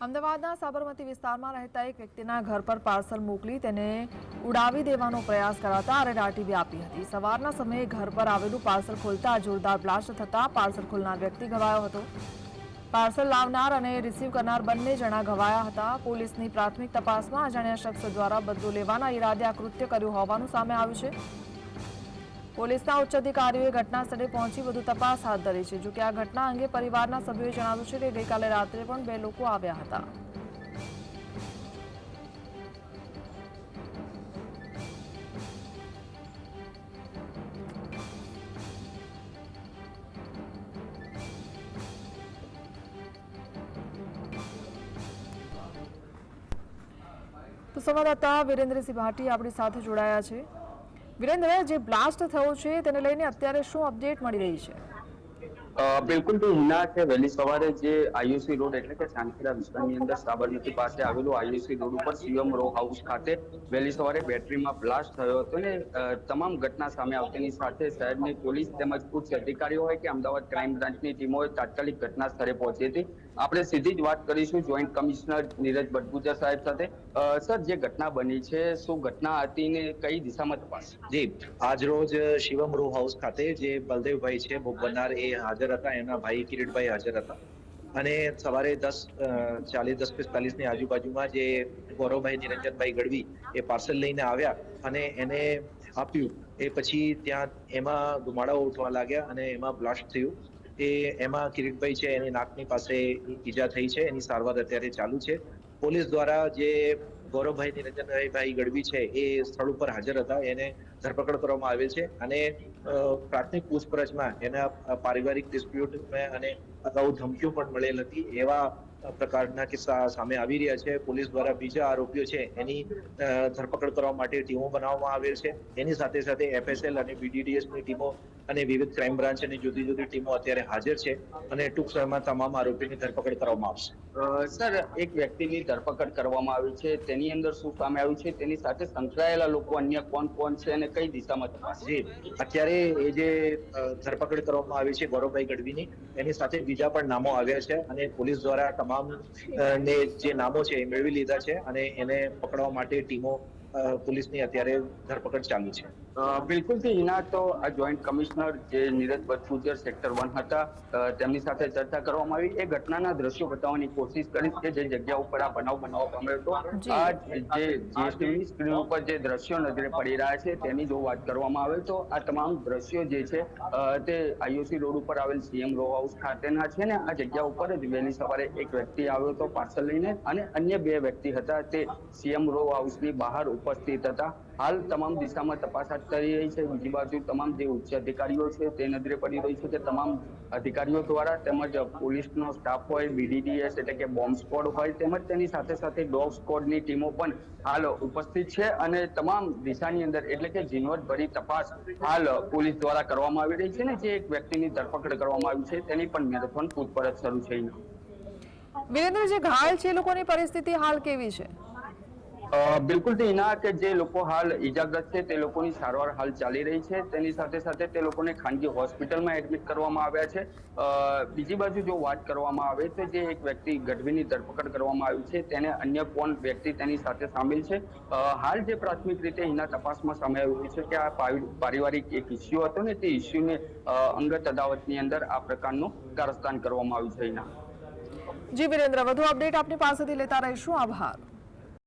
અમદાવાદના સાબરમતી વિસ્તારમાં રહેતા એક વ્યક્તિના ઘર પર પાર્સલ મોકલી તેને ઉડાવી દેવાનો પ્રયાસ કરાતા અરેરાટી વ્યાપી હતી. સવારના સમયે ઘર પર આવેલું પાર્સલ ખોલતા જોરદાર બ્લાસ્ટ થતા પાર્સલ ખોલનાર વ્યક્તિ ઘવાયો હતો. પાર્સલ લાવનાર અને રિસીવ કરનાર બંને જણા ઘવાયા હતા. પોલીસની પ્રાથમિક તપાસમાં અજાણ્યા શખ્સ દ્વારા બદલો લેવાના ઈરાદે આ કૃત્ય કર્યું હોવાનું સામે આવ્યું છે. પોલીસના ઉચ્ચ અધિકારીઓએ ઘટના સ્થળે પહોંચી વધુ તપાસ હાથ ધરી છે. જોકે આ ઘટના અંગે પરિવારના સભ્યોએ જણાવ્યું છે કે ગઈકાલે રાત્રે પણ બે લોકો આવ્યા હતા. તો સંવાદદાતા વિરેન્દ્રસિંહ ભાટી આપણી સાથે જોડાયા છે. વિરેન્દ્ર જે બ્લાસ્ટ થયો છે, તેને લઈને અત્યારે શું અપડેટ મળી રહી છે? બિલકુલ તો હિના છે. વહેલી સવારે જે આઈયુસી રોડ એટલે કે સાંખેડા વિસ્તારની અંદર સાબરમતી પાસે આવેલું આઈયુસી રોડ ઉપર સીએમ રો હાઉસ ખાતે વહેલી સવારે બેટરીમાં બ્લાસ્ટ થયો હતો ને તમામ ઘટના સામે આવતાની સાથે શહેરની પોલીસ તેમજ ઉચ્ચ અધિકારીઓ હોય કે અમદાવાદ ક્રાઇમ બ્રાન્ચની ટીમોએ તાત્કાલિક ઘટના સ્થળે પહોંચી હતી. આપણે સીધી જ વાત કરીશું જોઈન્ટ કમિશનર નીરજ ભટગુજા સાહેબ સાથે. સર, જે ઘટના બની છે, શું ઘટના હતી ને કઈ દિશામાં તપાસ? જી, આજ રોજ શિવમ રૂ હાઉસ ખાતે જે બલદેવભાઈ છે, ભોગ બનનાર, એ હાજર હતા. એમના ભાઈ કિરીટભાઈ હાજર હતા. અને સવારે દસ ચાલીસ, દસ પિસ્તાલીસની આજુબાજુમાં જે ગૌરવભાઈ નિરંજનભાઈ ગઢવી એ પાર્સલ લઈને આવ્યા અને એને આપ્યું. એ પછી ત્યાં એમાં ધુમાડાઓ ઉઠવા લાગ્યા અને એમાં બ્લાસ્ટ થયું. એ એમાં કિરીટભાઈ છે, એની નાકની પાસે ઈજા થઈ છે, એની સારવાર અત્યારે ચાલુ છે. પોલીસ દ્વારા જે ગૌરવભાઈ નિરંજનભાઈ ભાઈ ગઢવી છે, એ સ્થળ ઉપર હાજર હતા. એને ધરપકડ કરવામાં આવેલ છે અને પ્રાથમિક પૂછપરછમાં એના પારિવારિક ડિસ્પ્યુટ અને અગાઉ ધમકીઓ પણ મળેલ હતી એવા પ્રકારના કિસ્સા સામે આવી રહ્યા છે. પોલીસ દ્વારા બીજા આરોપીઓ છે, એની ધરપકડ કરવા માટે ટીમો બનાવવામાં આવેલ છે. એની સાથે સાથે એફએસએલ અને બીડીડીએસની ટીમો અને વિવિધ ક્રાઇમ બ્રાન્ચ અને જુદી જુદી ટીમો અત્યારે હાજર છે અને ટૂંક સમયમાં તમામ આરોપીની ધરપકડ કરવામાં આવશે. સર એક વ્યક્તિની ધરપકડ કરવામાં આવી છે. તેની અંદર શું સામે આવ્યું છે? તેની સાથે સંકળાયેલા લોકો અન્ય કોણ કોણ છે અને કઈ દિશામાં તપાસ જી. અત્યારે એ જે ધરપકડ કરવામાં આવી છે ગૌરવભાઈ ગઢવીની એની સાથે બીજા પણ નામો આવ્યા છે અને પોલીસ દ્વારા તમામ ને જે નામો છે એ મેળવી લીધા છે અને એને પકડવા માટે ટીમો પોલીસની અત્યારે ધરપકડ ચાલુ છે. અ, બિલકુલથી હિના તો આ જોઈન્ટ કમિશનર જે નીરજ બચુજર સેક્ટર વન હતા તેમની સાથે ચર્ચા કરવામાં આવી. એ ઘટનાના દ્રશ્યો બતાવવાની કોશિશ કરી કે જે જગ્યા ઉપર આ બનાવ બનાવવા પામ્યો હતો આ જે જીએસટીવી સ્ક્રીન ઉપર જે દ્રશ્યો નજરે પડી રહ્યા છે તેની જો વાત કરવામાં આવે તો આ તમામ દ્રશ્યો જે છે તે આઈઓસી રોડ ઉપર આવેલ સીએમ રો હાઉસ ખાતેના છે ને આ જગ્યા ઉપર જ વહેલી સવારે એક વ્યક્તિ આવ્યો હતો પાર્સલ લઈને અને અન્ય બે વ્યક્તિ હતા. તે સીએમ રો હાઉસની બહાર ઉપસ્થિત હતા. હાલ તમામ દિશામાં તપાસ હાથ ધરી રહી છે. બીજી બાજુ તમામ જે ઉચ્ચ અધિકારીઓ છે તે નજરે પડી રહી છે કે તમામ અધિકારીઓ દ્વારા તેમજ પોલીસનો સ્ટાફ હોય બીડીડીએસ એટલે કે બોમ્બ સ્કોડ હોય તેમજ તેની સાથે સાથે ડોગ સ્કોડની ટીમો પણ હાલ ઉપસ્થિત છે અને તમામ દિશાની અંદર એટલે કે ઝીણવટભરી તપાસ હાલ પોલીસ દ્વારા કરવામાં આવી રહી છે ને જે એક વ્યક્તિની ધરપકડ કરવામાં આવી છે તેની પણ મેરેથોન પૂછપરછ શરૂ છે. વિરેન્દ્ર જે ઘાયલ છે લોકોની પરિસ્થિતિ હાલ કેવી છે? બિલકુલ એના કે જે લોકો હાલ ઈજાગ્રસ્ત છે, તે લોકોની સારવાર હાલ ચાલી રહી છે. તેની સાથે સાથે તે લોકોને ખાનગી હોસ્પિટલમાં એડમિટ કરવામાં આવ્યા છે. બીજી બાજુ જો વાત કરવામાં આવે તો જે એક વ્યક્તિ ગઢવીની ધરપકડ કરવામાં આવી છે, તેને અન્ય કોણ વ્યક્તિ તેની સાથે સામેલ છે? હાલ જે પ્રાથમિક રીતે એના તપાસમાં સામે આવ્યું છે કે આ પારિવારિક એક ઇસ્યુ હતો ને તે ઇસ્યુને અંગત અદાવતની અંદર આ પ્રકારનું કારસ્તાન કરવામાં આવ્યું છે એના. જી, વિરેન્દ્ર, વધુ અપડેટ આપની પાસેથી લેતા રહીશું. આભાર.